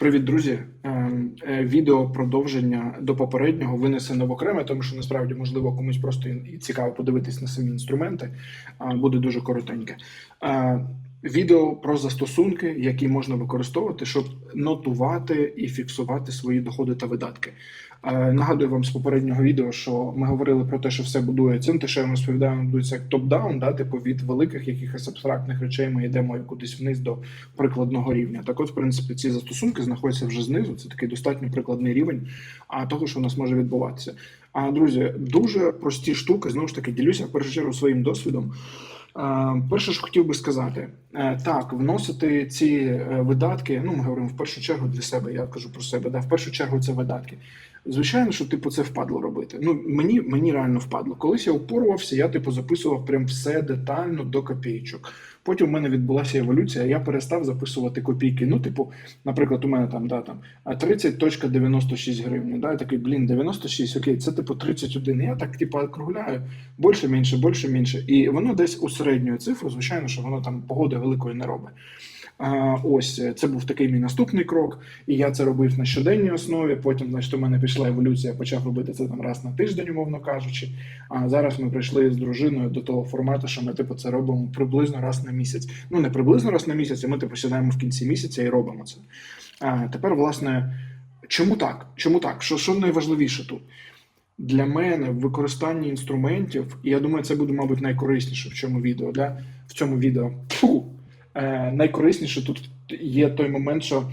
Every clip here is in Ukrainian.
Привіт, друзі! Ем, е, Відео продовження до попереднього винесено в окреме, тому що насправді можливо комусь просто цікаво подивитись на самі інструменти. Буде дуже коротеньке. Е, Відео про застосунки, які можна використовувати, щоб нотувати і фіксувати свої доходи та видатки. Е, Нагадую вам з попереднього відео, що ми говорили про те, що все будується. Те, що я розповідаю, будується як топ-даун, да, типу від великих якихось абстрактних речей ми йдемо кудись вниз до прикладного рівня. Так, от, в принципі, ці застосунки знаходяться вже знизу. Це такий достатньо прикладний рівень а того, що у нас може відбуватися. А друзі, дуже прості штуки. Знову ж таки, ділюся в першу чергу своїм досвідом. Перше, що хотів би сказати, е, так, вносити ці е, видатки. Ну, ми говоримо в першу чергу для себе. Я кажу про себе. Да, в першу чергу це видатки. Звичайно, що типу це впадло робити. Ну мені мені реально впадло. Колись я упорувався, я типу записував прям все детально до копійочок. Потім в мене відбулася еволюція. Я перестав записувати копійки. Ну, типу, наприклад, у мене там да там 30.96 гривень. Да, я такий блін, 96, окей, це типу 31. Я так типу округляю більше, менше, більше, менше. І воно десь у середню цифру, звичайно, що воно там погоди великої не робить. Ось це був такий мій наступний крок, і я це робив на щоденній основі. Потім, значить, у мене пішла еволюція, я почав робити це там раз на тиждень, умовно кажучи. А зараз ми прийшли з дружиною до того формату, що ми типу це робимо приблизно раз на місяць. Ну не приблизно раз на місяць, а ми типу сідаємо в кінці місяця і робимо це. А тепер, власне, чому так? Чому так? Що, що найважливіше тут? Для мене в використанні інструментів, і я думаю, це буде, мабуть, найкорисніше в цьому відео. Да? В цьому відео. Фу! Е, найкорисніше тут є той момент, що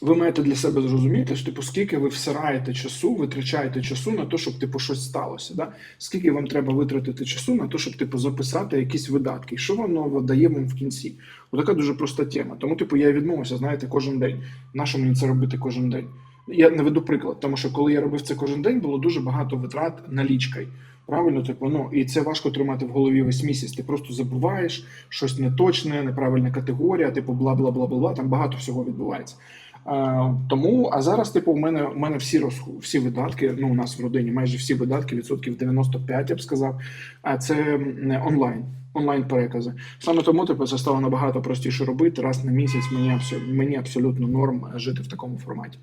ви маєте для себе зрозуміти, що типу, скільки ви всираєте часу, витрачаєте часу на те, щоб типу щось сталося. Да? Скільки вам треба витратити часу на те, щоб типу записати якісь видатки, що воно дає вам в кінці? Отака дуже проста тема. Тому, типу, я відмовився, знаєте, кожен день. Нащо мені це робити кожен день? Я наведу приклад, тому що коли я робив це кожен день, було дуже багато витрат налічкою. Правильно, типу, ну і це важко тримати в голові весь місяць. Ти просто забуваєш щось неточне, неправильна категорія, типу бла бла бла бла бла. Там багато всього відбувається. А, тому, а зараз, типу, у мене у мене всі розху, всі видатки. Ну, у нас в родині майже всі видатки, відсотків 95, я б сказав. А це онлайн. Онлайн перекази. Саме тому типу, це стало набагато простіше робити. Раз на місяць мені мені абсолютно норм жити в такому форматі.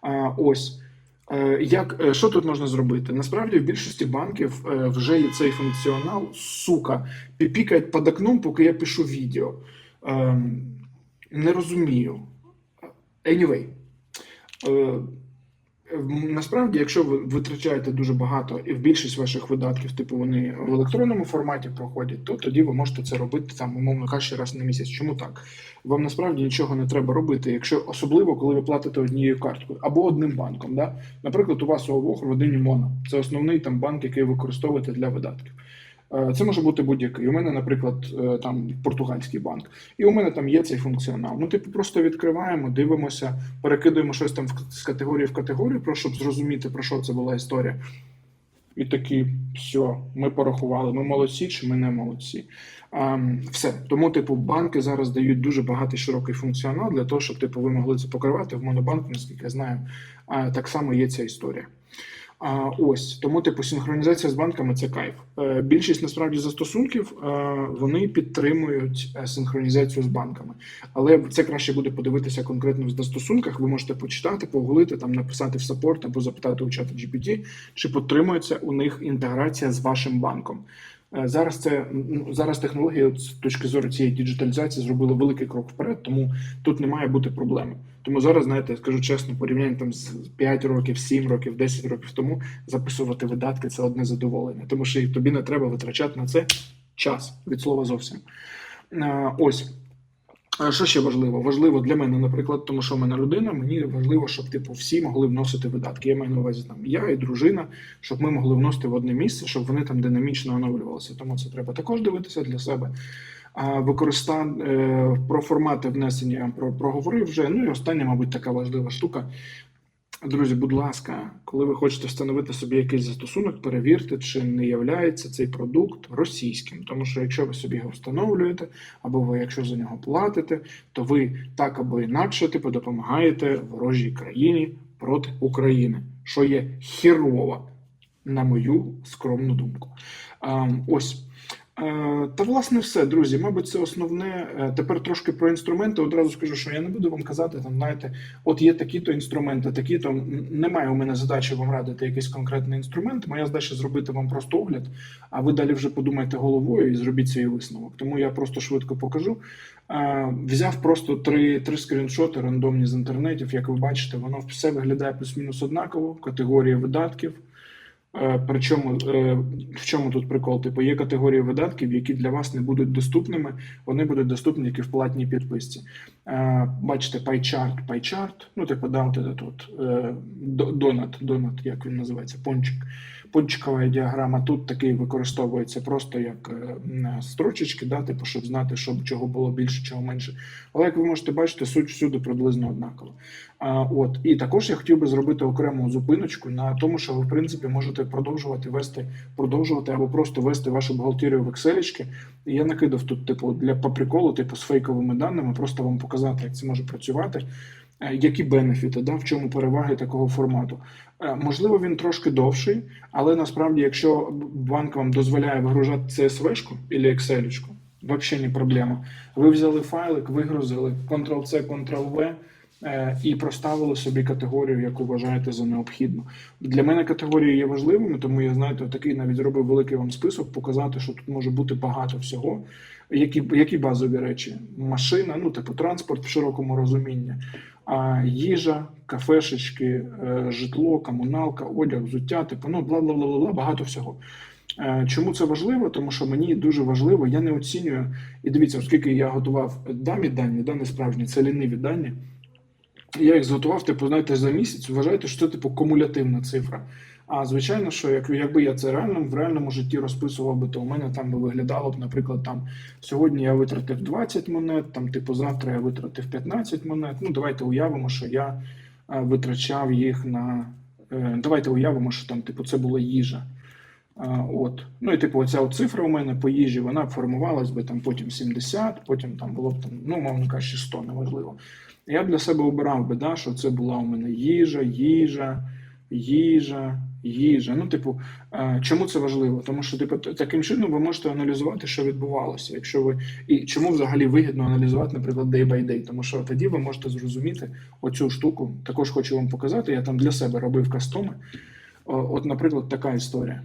А, ось. Е, Як е, що тут можна зробити? Насправді в більшості банків е, вже є цей функціонал, сука, піпікають під окном, поки я пишу відео. Ем, Не розумію. Anyway. Насправді, якщо ви витрачаєте дуже багато і в більшість ваших видатків, типу вони в електронному форматі проходять, то тоді ви можете це робити там, умовно кажучи, раз на місяць. Чому так? Вам насправді нічого не треба робити, якщо особливо коли ви платите однією карткою або одним банком. Да? Наприклад, у вас у обох родині Моно. Це основний там банк, який ви використовуєте для видатків. Е, Це може бути будь-який. У мене, наприклад, е, там португальський банк, і у мене там є цей функціонал. Ну, типу, просто відкриваємо, дивимося, перекидуємо щось там з категорії в категорію, про щоб зрозуміти, про що це була історія. І такі, все, ми порахували, ми молодці чи ми не молодці. А, все. Тому, типу, банки зараз дають дуже багатий широкий функціонал для того, щоб типу, ви могли це покривати. В монобанку, наскільки я знаю, а, так само є ця історія. А, ось тому, типу, синхронізація з банками це кайф. Е, більшість насправді застосунків е, вони підтримують е, синхронізацію з банками, але це краще буде подивитися конкретно в застосунках. Ви можете почитати, погуглити, там написати в саппорт або запитати у чата GPT, чи підтримується у них інтеграція з вашим банком. Зараз це зараз технології от з точки зору цієї діджиталізації зробили великий крок вперед, тому тут не має бути проблеми. Тому зараз, знаєте, скажу чесно, порівняння там з 5 років, 7 років, 10 років тому записувати видатки це одне задоволення, тому що тобі не треба витрачати на це час від слова зовсім. Ось. Що ще важливо? Важливо для мене, наприклад, тому що в мене людина, мені важливо, щоб типу всі могли вносити видатки. Я маю на увазі там я і дружина, щоб ми могли вносити в одне місце, щоб вони там динамічно оновлювалися. Тому це треба також дивитися для себе. Використан е, про формати внесення про проговорив вже. Ну і остання, мабуть, така важлива штука. Друзі, будь ласка, коли ви хочете встановити собі якийсь застосунок, перевірте, чи не являється цей продукт російським. Тому що якщо ви собі його встановлюєте, або ви, якщо за нього платите, то ви так або інакше типу допомагаєте ворожій країні проти України, що є херово, на мою скромну думку. А, ось. Е, Та власне все, друзі. Мабуть, це основне. Е, Тепер трошки про інструменти. Одразу скажу, що я не буду вам казати, там знаєте, от є такі-то інструменти, такі-то немає у мене задачі вам радити якийсь конкретний інструмент. Моя задача зробити вам просто огляд, а ви далі вже подумайте головою і зробіть свій висновок. Тому я просто швидко покажу. Е, Взяв просто три, три скріншоти рандомні з інтернетів. Як ви бачите, воно все виглядає плюс-мінус однаково. Категорії видатків. Е, Причому е, в чому тут прикол? Типу, є категорії видатків, які для вас не будуть доступними, вони будуть доступні тільки в платній підписці. Е, Бачите, PyChart, PyChart, ну, типу, да, от этот от, е, до- донат, донат, як він називається, пончик. Пончикова діаграма тут такий використовується просто як е, строчечки, да, типу, щоб знати, щоб чого було більше, чого менше. Але як ви можете бачити, суть всюди приблизно однакова. А, от і також я хотів би зробити окрему зупиночку на тому, що ви в принципі можете продовжувати вести, продовжувати або просто вести вашу бухгалтерію в Excel. Я накидав тут, типу, для по приколу, типу, з фейковими даними, просто вам показати, як це може працювати. Е, Які бенефіти, да, в чому переваги такого формату? Е, Можливо, він трошки довший, але насправді, якщо банк вам дозволяє вигружати CSV-шку або Excel, взагалі не проблема. Ви взяли файлик, вигрузили Ctrl-C, Ctrl-V, і проставили собі категорію, яку вважаєте за необхідну. Для мене категорії є важливими, тому я знаєте, такий навіть зробив великий вам список, показати, що тут може бути багато всього. Які, які базові речі? Машина, ну типу транспорт в широкому розумінні, а їжа, кафешечки, е, житло, комуналка, одяг, взуття, типу, ну бла бла бла бла, багато всього. Е, Чому це важливо? Тому що мені дуже важливо, я не оцінюю. І дивіться, оскільки я готував дамі дані, да, справжні, це ліниві дані. Я їх зготував, типу, знаєте, за місяць. Вважайте, що це типу кумулятивна цифра. А звичайно, що як, якби я це реально в реальному житті розписував би, то у мене там би виглядало б, наприклад, там сьогодні я витратив 20 монет, там, типу, завтра я витратив 15 монет. Ну, давайте уявимо, що я е, витрачав їх на. е, Давайте уявимо, що там, типу, це була їжа. От. Ну і типу, оця от цифра у мене по їжі, вона б формувалась би там потім 70, потім там було б там, ну, мовно кажучи, 100, неважливо. Я б для себе обирав би, да, що це була у мене їжа, їжа, їжа, їжа. Ну, типу, е, чому це важливо? Тому що типу, таким чином ви можете аналізувати, що відбувалося. Якщо ви і чому взагалі вигідно аналізувати, наприклад, day by day, тому що тоді ви можете зрозуміти оцю штуку. Також хочу вам показати. Я там для себе робив кастоми. От, наприклад, така історія.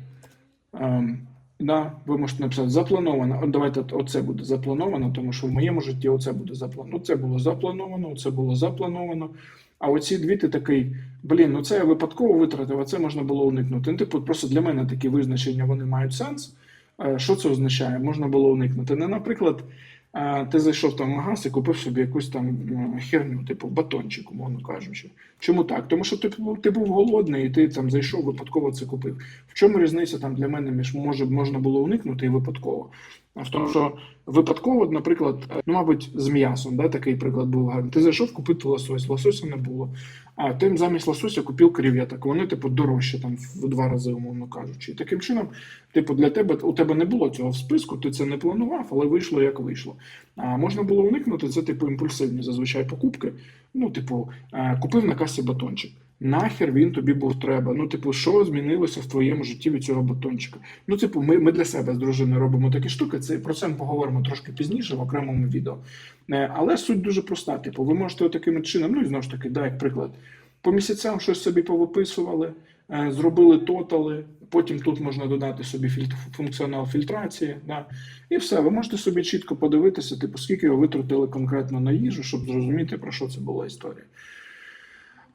Ем, да, ви можете написати заплановано. От давайте оце буде заплановано, тому що в моєму житті оце буде заплановано. Це було заплановано, це було заплановано. А оці дві ти такий, блін, ну це я випадково витратив, а це можна було уникнути. Ну, типу, просто для мене такі визначення вони мають сенс. Е, Що це означає? Можна було уникнути. Не, наприклад, ти зайшов там в магаз і купив собі якусь там херню, типу батончик, умовно кажучи. Чому так? Тому що ти, ти був голодний, і ти там зайшов, випадково це купив. В чому різниця там для мене між може можна було уникнути і випадково? А в тому, що випадково, наприклад, е, ну, мабуть, з м'ясом, да, такий приклад був гарний. Ти зайшов купити лосось, лосося не було. А ти замість лосося купив креветок. Вони, типу, дорожче там в два рази, умовно кажучи. І таким чином, типу, для тебе у тебе не було цього в списку, ти це не планував, але вийшло як вийшло. А можна було уникнути це, типу, імпульсивні зазвичай покупки. Ну, типу, е, купив на касі батончик. Нахер він тобі був треба. Ну, типу, що змінилося в твоєму житті від цього батончика? Ну, типу, ми, ми для себе з дружиною робимо такі штуки. Це про це ми поговоримо трошки пізніше в окремому відео. Е, Але суть дуже проста. Типу, ви можете таким чином, ну і знову ж таки, да, як приклад, по місяцям щось собі повиписували, зробили тотали. Потім тут можна додати собі функціонал фільтрації. Да, і все, ви можете собі чітко подивитися, типу, скільки ви витратили конкретно на їжу, щоб зрозуміти, про що це була історія.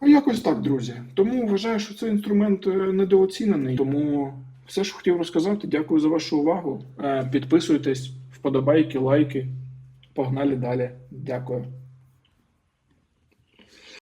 А якось так, друзі. Тому вважаю, що цей інструмент е, недооцінений. Тому все, що хотів розказати. Дякую за вашу увагу. Е, Підписуйтесь, вподобайки, лайки. Погнали далі. Дякую.